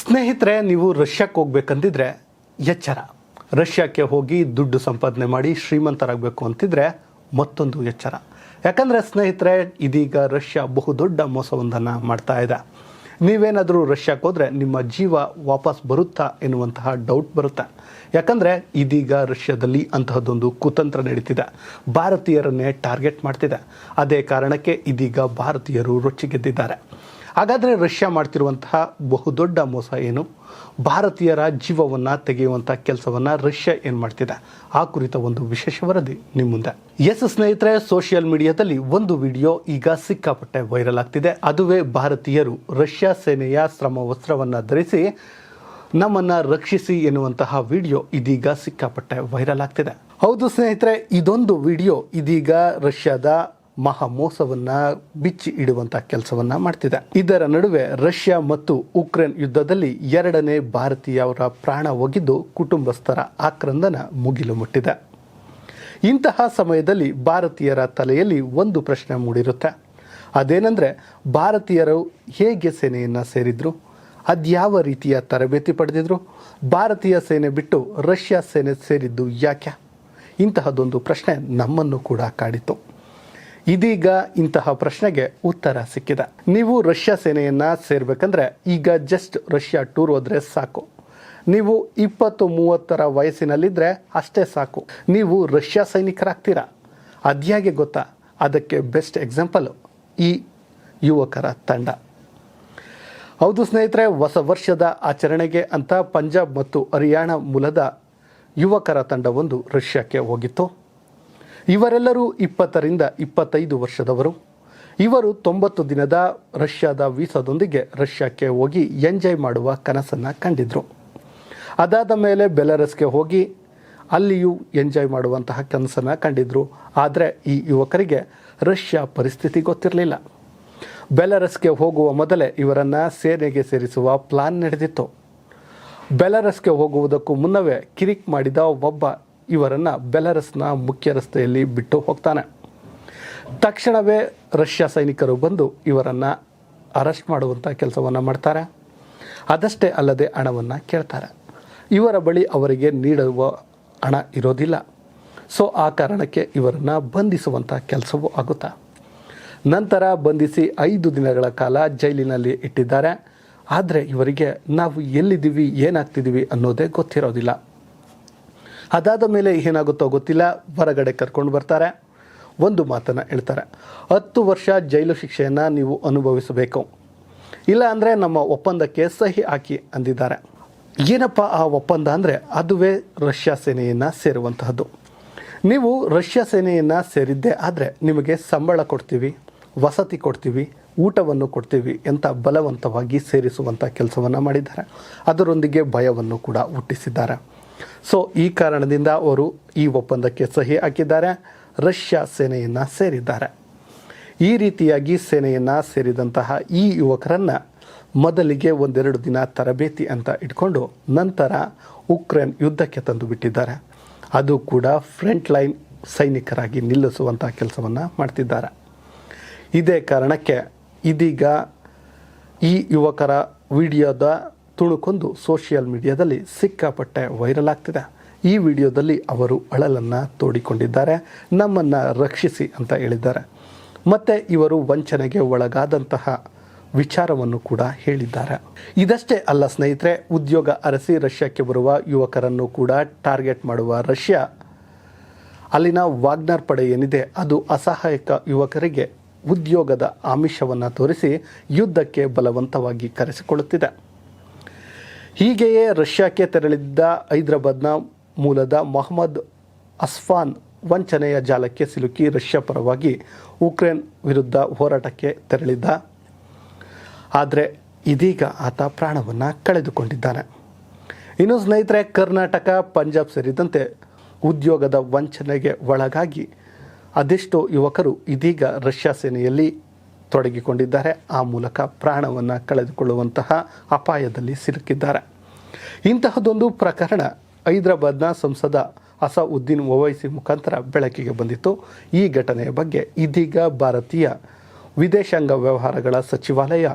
ಸ್ನೇಹಿತರೆ, ನೀವು ರಷ್ಯಾಕ್ಕೆ ಹೋಗ್ಬೇಕಂತಿದ್ರೆ ಎಚ್ಚರ. ರಷ್ಯಾಕ್ಕೆ ಹೋಗಿ ದುಡ್ಡು ಸಂಪಾದನೆ ಮಾಡಿ ಶ್ರೀಮಂತರಾಗಬೇಕು ಅಂತಿದ್ರೆ ಮತ್ತೊಂದು ಎಚ್ಚರ. ಯಾಕಂದರೆ ಸ್ನೇಹಿತರೆ, ಇದೀಗ ರಷ್ಯಾ ಬಹುದೊಡ್ಡ ಮೋಸವೊಂದನ್ನು ಮಾಡ್ತಾ ಇದೆ. ನೀವೇನಾದರೂ ರಷ್ಯಾಕ್ಕೆ ಹೋದರೆ ನಿಮ್ಮ ಜೀವ ವಾಪಸ್ ಬರುತ್ತಾ ಎನ್ನುವಂತಹ ಡೌಟ್ ಬರುತ್ತೆ. ಯಾಕಂದರೆ ಇದೀಗ ರಷ್ಯಾದಲ್ಲಿ ಅಂತಹದ್ದೊಂದು ಕುತಂತ್ರ ನಡೀತಿದೆ. ಭಾರತೀಯರನ್ನೇ ಟಾರ್ಗೆಟ್ ಮಾಡ್ತಿದೆ. ಅದೇ ಕಾರಣಕ್ಕೆ ಇದೀಗ ಭಾರತೀಯರು ರೊಚ್ಚಿಗೆದ್ದಿದ್ದಾರೆ. ಹಾಗಾದರೆ ರಷ್ಯಾ ಮಾಡ್ತಿರುವಂತಹ ಬಹುದೊಡ್ಡ ಮೋಸ ಏನು? ಭಾರತೀಯರ ಜೀವವನ್ನು ತೆಗೆಯುವಂಥ ಕೆಲಸವನ್ನು ರಷ್ಯಾ ಏನು ಮಾಡ್ತಿದೆ? ಆ ಕುರಿತ ಒಂದು ವಿಶೇಷ ವರದಿ ನಿಮ್ಮ ಮುಂದೆ. ಎಸ್ ಸ್ನೇಹಿತರೆ ಸೋಷಿಯಲ್ ಮೀಡಿಯಾದಲ್ಲಿ ಒಂದು ವಿಡಿಯೋ ಈಗ ಸಿಕ್ಕಾಪಟ್ಟೆ ವೈರಲ್ ಆಗ್ತಿದೆ. ಅದುವೇ ಭಾರತೀಯರು ರಷ್ಯಾ ಸೇನೆಯ ಶ್ರಮ ವಸ್ತ್ರವನ್ನು ಧರಿಸಿ ನಮ್ಮನ್ನು ರಕ್ಷಿಸಿ ಎನ್ನುವಂತಹ ವಿಡಿಯೋ ಇದೀಗ ಸಿಕ್ಕಾಪಟ್ಟೆ ವೈರಲ್ ಆಗ್ತಿದೆ. ಹೌದು ಸ್ನೇಹಿತರೆ, ಇದೊಂದು ವಿಡಿಯೋ ಇದೀಗ ರಷ್ಯಾದ ಮಹಾ ಮೋಸವನ್ನ ಬಿಚ್ಚಿ ಇಡುವಂತಹ ಕೆಲಸವನ್ನ ಮಾಡ್ತಿದೆ. ಇದರ ನಡುವೆ ರಷ್ಯಾ ಮತ್ತು ಉಕ್ರೇನ್ ಯುದ್ಧದಲ್ಲಿ ಎರಡನೇ ಭಾರತೀಯವರ ಪ್ರಾಣ ಒಗಿದ್ದು ಕುಟುಂಬಸ್ಥರ ಆಕ್ರಂದನ ಮುಗಿಲು ಮುಟ್ಟಿದೆ. ಇಂತಹ ಸಮಯದಲ್ಲಿ ಭಾರತೀಯರ ತಲೆಯಲ್ಲಿ ಒಂದು ಪ್ರಶ್ನೆ ಮೂಡಿರುತ್ತೆ. ಅದೇನೆಂದರೆ, ಭಾರತೀಯರು ಹೇಗೆ ಸೇನೆಯನ್ನು ಸೇರಿದ್ರು? ಅದ್ಯಾವ ರೀತಿಯ ತರಬೇತಿ ಪಡೆದಿದ್ರು? ಭಾರತೀಯ ಸೇನೆ ಬಿಟ್ಟು ರಷ್ಯಾ ಸೇನೆ ಸೇರಿದ್ದು ಯಾಕೆ? ಇಂತಹದೊಂದು ಪ್ರಶ್ನೆ ನಮ್ಮನ್ನು ಕೂಡ ಕಾಡಿತು ಇದೀಗ ಇಂತಹ ಪ್ರಶ್ನೆಗೆ ಉತ್ತರ ಸಿಕ್ಕಿದೆ. ನೀವು ರಷ್ಯಾ ಸೇನೆಯನ್ನ ಸೇರ್ಬೇಕಂದ್ರೆ ಈಗ ಜಸ್ಟ್ ರಷ್ಯಾ ಟೂರ್ ಹೋದ್ರೆ ಸಾಕು. ನೀವು ಇಪ್ಪತ್ತು ಮೂವತ್ತರ ವಯಸ್ಸಿನಲ್ಲಿದ್ದರೆ ಅಷ್ಟೇ ಸಾಕು. ನೀವು ರಷ್ಯಾ ಸೈನಿಕರಾಗ್ತೀರಾ? ಅದ್ಯಾಗೆ ಗೊತ್ತಾ? ಅದಕ್ಕೆ ಬೆಸ್ಟ್ ಎಕ್ಸಾಂಪಲ್ ಈ ಯುವಕರ ತಂಡ. ಹೌದು ಸ್ನೇಹಿತರೆ, ಹೊಸ ವರ್ಷದ ಆಚರಣೆಗೆ ಅಂತ ಪಂಜಾಬ್ ಮತ್ತು ಹರಿಯಾಣ ಮೂಲದ ಯುವಕರ ತಂಡವೊಂದು ರಷ್ಯಾಕ್ಕೆ ಹೋಗಿತ್ತು. ಇವರೆಲ್ಲರೂ ಇಪ್ಪತ್ತರಿಂದ ಇಪ್ಪತ್ತೈದು ವರ್ಷದವರು. ಇವರು ತೊಂಬತ್ತು ದಿನದ ರಷ್ಯಾದ ವೀಸಾದೊಂದಿಗೆ ರಷ್ಯಾಕ್ಕೆ ಹೋಗಿ ಎಂಜಾಯ್ ಮಾಡುವ ಕನಸನ್ನು ಕಂಡಿದ್ರು. ಅದಾದ ಮೇಲೆ ಬೆಲರಸ್ಗೆ ಹೋಗಿ ಅಲ್ಲಿಯೂ ಎಂಜಾಯ್ ಮಾಡುವಂತಹ ಕನಸನ್ನು ಕಂಡಿದ್ರು. ಆದರೆ ಈ ಯುವಕರಿಗೆ ರಷ್ಯಾ ಪರಿಸ್ಥಿತಿ ಗೊತ್ತಿರಲಿಲ್ಲ. ಬೆಲರಸ್ಗೆ ಹೋಗುವ ಮೊದಲೇ ಇವರನ್ನು ಸೇನೆಗೆ ಸೇರಿಸುವ ಪ್ಲಾನ್ ನಡೆದಿತ್ತು. ಬೆಲರಸ್ಗೆ ಹೋಗುವುದಕ್ಕೂ ಮುನ್ನವೇ ಕಿರಿಕ್ ಮಾಡಿದ ಒಬ್ಬ ಇವರನ್ನು ಬೆಲರಸ್ನ ಮುಖ್ಯ ರಸ್ತೆಯಲ್ಲಿ ಬಿಟ್ಟು ಹೋಗ್ತಾನೆ. ತಕ್ಷಣವೇ ರಷ್ಯಾ ಸೈನಿಕರು ಬಂದು ಇವರನ್ನು ಅರೆಸ್ಟ್ ಮಾಡುವಂಥ ಕೆಲಸವನ್ನು ಮಾಡ್ತಾರೆ. ಅದಷ್ಟೇ ಅಲ್ಲದೆ ಹಣವನ್ನು ಕೇಳ್ತಾರೆ. ಇವರ ಬಳಿ ಅವರಿಗೆ ನೀಡುವ ಹಣ ಇರೋದಿಲ್ಲ. ಸೊ, ಆ ಕಾರಣಕ್ಕೆ ಇವರನ್ನು ಬಂಧಿಸುವಂಥ ಕೆಲಸವೂ ಆಗುತ್ತಾ? ನಂತರ ಬಂಧಿಸಿ ಐದು ದಿನಗಳ ಕಾಲ ಜೈಲಿನಲ್ಲಿ ಇಟ್ಟಿದ್ದಾರೆ. ಆದರೆ ಇವರಿಗೆ ನಾವು ಎಲ್ಲಿದ್ದೀವಿ, ಏನಾಗ್ತಿದ್ದೀವಿ ಅನ್ನೋದೇ ಗೊತ್ತಿರೋದಿಲ್ಲ. ಅದಾದ ಮೇಲೆ ಏನಾಗುತ್ತೋ ಗೊತ್ತಿಲ್ಲ, ಹೊರಗಡೆ ಕರ್ಕೊಂಡು ಬರ್ತಾರೆ. ಒಂದು ಮಾತನ್ನು ಹೇಳ್ತಾರೆ, ಹತ್ತು ವರ್ಷ ಜೈಲು ಶಿಕ್ಷೆಯನ್ನು ನೀವು ಅನುಭವಿಸಬೇಕು. ಇಲ್ಲ ಅಂದರೆ ನಮ್ಮ ಒಪ್ಪಂದಕ್ಕೆ ಸಹಿ ಹಾಕಿ ಅಂದಿದ್ದಾರೆ. ಏನಪ್ಪ ಆ ಒಪ್ಪಂದ ಅಂದರೆ ಅದುವೇ ರಷ್ಯಾ ಸೇನೆಯನ್ನು ಸೇರುವಂತಹದ್ದು. ನೀವು ರಷ್ಯಾ ಸೇನೆಯನ್ನು ಸೇರಿದ್ದೇ ಆದರೆ ನಿಮಗೆ ಸಂಬಳ ಕೊಡ್ತೀವಿ, ವಸತಿ ಕೊಡ್ತೀವಿ, ಊಟವನ್ನು ಕೊಡ್ತೀವಿ ಅಂತ ಬಲವಂತವಾಗಿ ಸೇರಿಸುವಂಥ ಕೆಲಸವನ್ನು ಮಾಡಿದ್ದಾರೆ. ಅದರೊಂದಿಗೆ ಭಯವನ್ನು ಕೂಡ ಹುಟ್ಟಿಸಿದ್ದಾರೆ. ಸೊ ಈ ಕಾರಣದಿಂದ ಅವರು ಈ ಒಪ್ಪಂದಕ್ಕೆ ಸಹಿ ಹಾಕಿದ್ದಾರೆ. ರಷ್ಯಾ ಸೇನೆಯನ್ನು ಸೇರಿದ್ದಾರೆ. ಈ ರೀತಿಯಾಗಿ ಸೇನೆಯನ್ನು ಸೇರಿದಂತಹ ಈ ಯುವಕರನ್ನು ಮೊದಲಿಗೆ ಒಂದೆರಡು ದಿನ ತರಬೇತಿ ಅಂತ ಇಟ್ಕೊಂಡು ನಂತರ ಉಕ್ರೇನ್ ಯುದ್ಧಕ್ಕೆ ತಂದು ಬಿಟ್ಟಿದ್ದಾರೆ. ಅದು ಕೂಡ ಫ್ರಂಟ್ ಲೈನ್ ಸೈನಿಕರಾಗಿ ನಿಲ್ಲಿಸುವಂಥ ಕೆಲಸವನ್ನು ಮಾಡ್ತಿದ್ದಾರೆ. ಇದೇ ಕಾರಣಕ್ಕೆ ಇದೀಗ ಈ ಯುವಕರ ವಿಡಿಯೋದ ತುಣುಕೊಂದು ಸೋಷಿಯಲ್ ಮೀಡಿಯಾದಲ್ಲಿ ಸಿಕ್ಕಾಪಟ್ಟೆ ವೈರಲ್ ಆಗ್ತಿದೆ. ಈ ವಿಡಿಯೋದಲ್ಲಿ ಅವರು ಅಳಲನ್ನು ತೋಡಿಕೊಂಡಿದ್ದಾರೆ. ನಮ್ಮನ್ನು ರಕ್ಷಿಸಿ ಅಂತ ಹೇಳಿದ್ದಾರೆ. ಮತ್ತು ಇವರು ವಂಚನೆಗೆ ಒಳಗಾದಂತಹ ವಿಚಾರವನ್ನು ಕೂಡ ಹೇಳಿದ್ದಾರೆ. ಇದಷ್ಟೇ ಅಲ್ಲ ಸ್ನೇಹಿತರೆ, ಉದ್ಯೋಗ ಅರಸಿ ರಷ್ಯಾಕ್ಕೆ ಬರುವ ಯುವಕರನ್ನು ಕೂಡ ಟಾರ್ಗೆಟ್ ಮಾಡುವ ರಷ್ಯಾ, ಅಲ್ಲಿನ ವಾಗ್ನರ್ ಪಡೆ ಏನಿದೆ, ಅದು ಅಸಹಾಯಕ ಯುವಕರಿಗೆ ಉದ್ಯೋಗದ ಆಮಿಷವನ್ನು ತೋರಿಸಿ ಯುದ್ಧಕ್ಕೆ ಬಲವಂತವಾಗಿ ಕರೆಸಿಕೊಳ್ಳುತ್ತಿದೆ. ಹೀಗೆಯೇ ರಷ್ಯಾಕ್ಕೆ ತೆರಳಿದ್ದ ಹೈದರಾಬಾದ್ನ ಮೂಲದ ಮೊಹಮ್ಮದ್ ಅಸ್ಫಾನ್ ವಂಚನೆಯ ಜಾಲಕ್ಕೆ ಸಿಲುಕಿ ರಷ್ಯಾ ಪರವಾಗಿ ಉಕ್ರೇನ್ ವಿರುದ್ಧ ಹೋರಾಟಕ್ಕೆ ತೆರಳಿದ್ದ. ಆದರೆ ಇದೀಗ ಆತ ಪ್ರಾಣವನ್ನು ಕಳೆದುಕೊಂಡಿದ್ದಾನೆ. ಇನ್ನು ಸ್ನೇಹಿತರೆ, ಕರ್ನಾಟಕ, ಪಂಜಾಬ್ ಸೇರಿದಂತೆ ಉದ್ಯೋಗದ ವಂಚನೆಗೆ ಒಳಗಾಗಿ ಅದೆಷ್ಟೋ ಯುವಕರು ಇದೀಗ ರಷ್ಯಾ ಸೇನೆಯಲ್ಲಿ ತೊಡಗಿಕೊಂಡಿದ್ದಾರೆ. ಆ ಮೂಲಕ ಪ್ರಾಣವನ್ನು ಕಳೆದುಕೊಳ್ಳುವಂತಹ ಅಪಾಯದಲ್ಲಿ ಸಿಲುಕಿದ್ದಾರೆ. ಇಂತಹದೊಂದು ಪ್ರಕರಣ ಹೈದರಾಬಾದ್ನ ಸಂಸದ ಅಸಉದ್ದೀನ್ ಒವೈಸಿ ಮುಖಾಂತರ ಬೆಳಕಿಗೆ ಬಂದಿತ್ತು. ಈ ಘಟನೆಯ ಬಗ್ಗೆ ಇದೀಗ ಭಾರತೀಯ ವಿದೇಶಾಂಗ ವ್ಯವಹಾರಗಳ ಸಚಿವಾಲಯ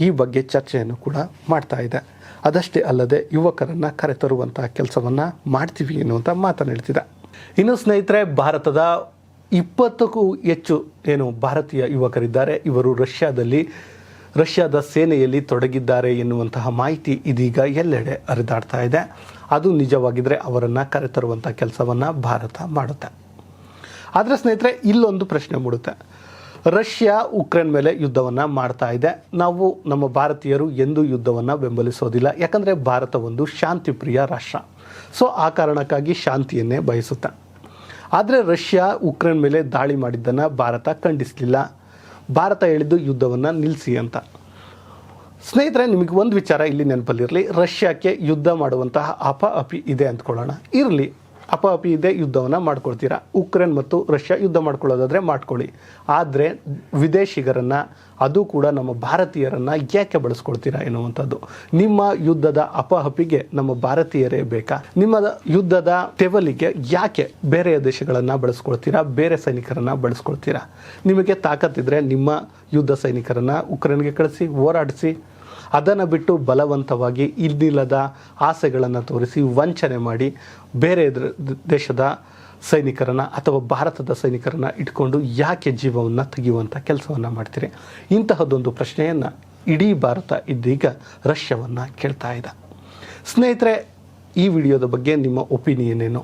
ಈ ಬಗ್ಗೆ ಚರ್ಚೆಯನ್ನು ಕೂಡ ಮಾಡ್ತಾ ಇದೆ. ಅದಷ್ಟೇ ಅಲ್ಲದೆ ಯುವಕರನ್ನು ಕರೆತರುವಂತಹ ಕೆಲಸವನ್ನು ಮಾಡ್ತೀವಿ ಎನ್ನುವಂಥ ಮಾತನಾಡ್ತಿದೆ ಇನ್ನು ಸ್ನೇಹಿತರೆ, ಭಾರತದ ಇಪ್ಪತ್ತಕ್ಕೂ ಹೆಚ್ಚು ಏನು ಭಾರತೀಯ ಯುವಕರಿದ್ದಾರೆ. ಇವರು ರಷ್ಯಾದಲ್ಲಿ, ರಷ್ಯಾದ ಸೇನೆಯಲ್ಲಿ ತೊಡಗಿದ್ದಾರೆ ಎನ್ನುವಂತಹ ಮಾಹಿತಿ ಇದೀಗ ಎಲ್ಲೆಡೆ ಹರಿದಾಡ್ತಾ ಇದೆ. ಅದು ನಿಜವಾಗಿದ್ದರೆ ಅವರನ್ನು ಕರೆತರುವಂಥ ಕೆಲಸವನ್ನು ಭಾರತ ಮಾಡುತ್ತೆ. ಆದರೆ ಸ್ನೇಹಿತರೆ, ಇಲ್ಲೊಂದು ಪ್ರಶ್ನೆ ಮೂಡುತ್ತೆ. ರಷ್ಯಾ ಉಕ್ರೇನ್ ಮೇಲೆ ಯುದ್ಧವನ್ನು ಮಾಡ್ತಾ ಇದೆ. ನಾವು ನಮ್ಮ ಭಾರತೀಯರು ಎಂದೂ ಯುದ್ಧವನ್ನು ಬೆಂಬಲಿಸೋದಿಲ್ಲ. ಯಾಕಂದರೆ ಭಾರತ ಒಂದು ಶಾಂತಿಪ್ರಿಯ ರಾಷ್ಟ್ರ. ಸೊ ಆ ಕಾರಣಕ್ಕಾಗಿ ಶಾಂತಿಯನ್ನೇ ಬಯಸುತ್ತೆ. ಆದರೆ ರಷ್ಯಾ ಉಕ್ರೇನ್ ಮೇಲೆ ದಾಳಿ ಮಾಡಿದ್ದನ್ನು ಭಾರತ ಖಂಡಿಸಲಿಲ್ಲ. ಭಾರತ ಹೇಳಿದ್ದು ಯುದ್ಧವನ್ನು ನಿಲ್ಲಿಸಿ ಅಂತ. ಸ್ನೇಹಿತರೆ, ನಿಮಗೆ ಒಂದು ವಿಚಾರ ಇಲ್ಲಿ ನೆನಪಲ್ಲಿರಲಿ. ರಷ್ಯಾಕ್ಕೆ ಯುದ್ಧ ಮಾಡುವಂತಹ ಅಪ ಅಪಿ ಇದೆ ಅಂದ್ಕೊಳ್ಳೋಣ. ಇರಲಿ. ಅಪ ಇದೆ, ಯುದ್ಧವನ್ನು ಮಾಡ್ಕೊಳ್ತೀರಾ? ಉಕ್ರೇನ್ ಮತ್ತು ರಷ್ಯಾ ಯುದ್ಧ ಮಾಡ್ಕೊಳ್ಳೋದಾದರೆ ಮಾಡ್ಕೊಳ್ಳಿ. ಆದರೆ ವಿದೇಶಿಗರನ್ನು, ಅದು ಕೂಡ ನಮ್ಮ ಭಾರತೀಯರನ್ನು ಯಾಕೆ ಬಳಸ್ಕೊಳ್ತೀರಾ ಎನ್ನುವಂಥದ್ದು. ನಿಮ್ಮ ಯುದ್ಧದ ಅಪಹಪಿಗೆ ನಮ್ಮ ಭಾರತೀಯರೇ ಬೇಕಾ? ನಿಮ್ಮ ಯುದ್ಧದ ತೆವಲಿಗೆ ಯಾಕೆ ಬೇರೆ ದೇಶಗಳನ್ನು ಬಳಸ್ಕೊಳ್ತೀರಾ? ಬೇರೆ ಸೈನಿಕರನ್ನು ಬಳಸ್ಕೊಳ್ತೀರಾ? ನಿಮಗೆ ತಾಕತ್ತಿದ್ರೆ ನಿಮ್ಮ ಯುದ್ಧ ಸೈನಿಕರನ್ನು ಉಕ್ರೇನ್ಗೆ ಕಳಿಸಿ, ಹೋರಾಡಿಸಿ ಅದನ್ನು ಬಿಟ್ಟು ಬಲವಂತವಾಗಿ ಇಲ್ಲಿಲ್ಲದ ಆಸೆಗಳನ್ನು ತೋರಿಸಿ ವಂಚನೆ ಮಾಡಿ ಬೇರೆ ದೇಶದ ಸೈನಿಕರನ್ನು ಅಥವಾ ಭಾರತದ ಸೈನಿಕರನ್ನು ಇಟ್ಕೊಂಡು ಯಾಕೆ ಜೀವವನ್ನು ತೆಗೆಯುವಂಥ ಕೆಲಸವನ್ನು ಮಾಡ್ತೀರಿ? ಇಂತಹದ್ದೊಂದು ಪ್ರಶ್ನೆಯನ್ನು ಇಡೀ ಭಾರತ ಇದೀಗ ರಷ್ಯಾವನ್ನು ಕೇಳ್ತಾ ಇದೆ. ಸ್ನೇಹಿತರೆ, ಈ ವಿಡಿಯೋದ ಬಗ್ಗೆ ನಿಮ್ಮ ಒಪಿನಿಯನ್ ಏನು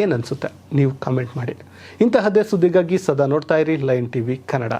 ಏನನ್ಸುತ್ತೆ ನೀವು ಕಮೆಂಟ್ ಮಾಡಿ. ಇಂತಹದ್ದೇ ಸುದ್ದಿಗಾಗಿ ಸದಾ ನೋಡ್ತಾ ಇರಿ ಲೈನ್ ಟಿ ವಿ ಕನ್ನಡ.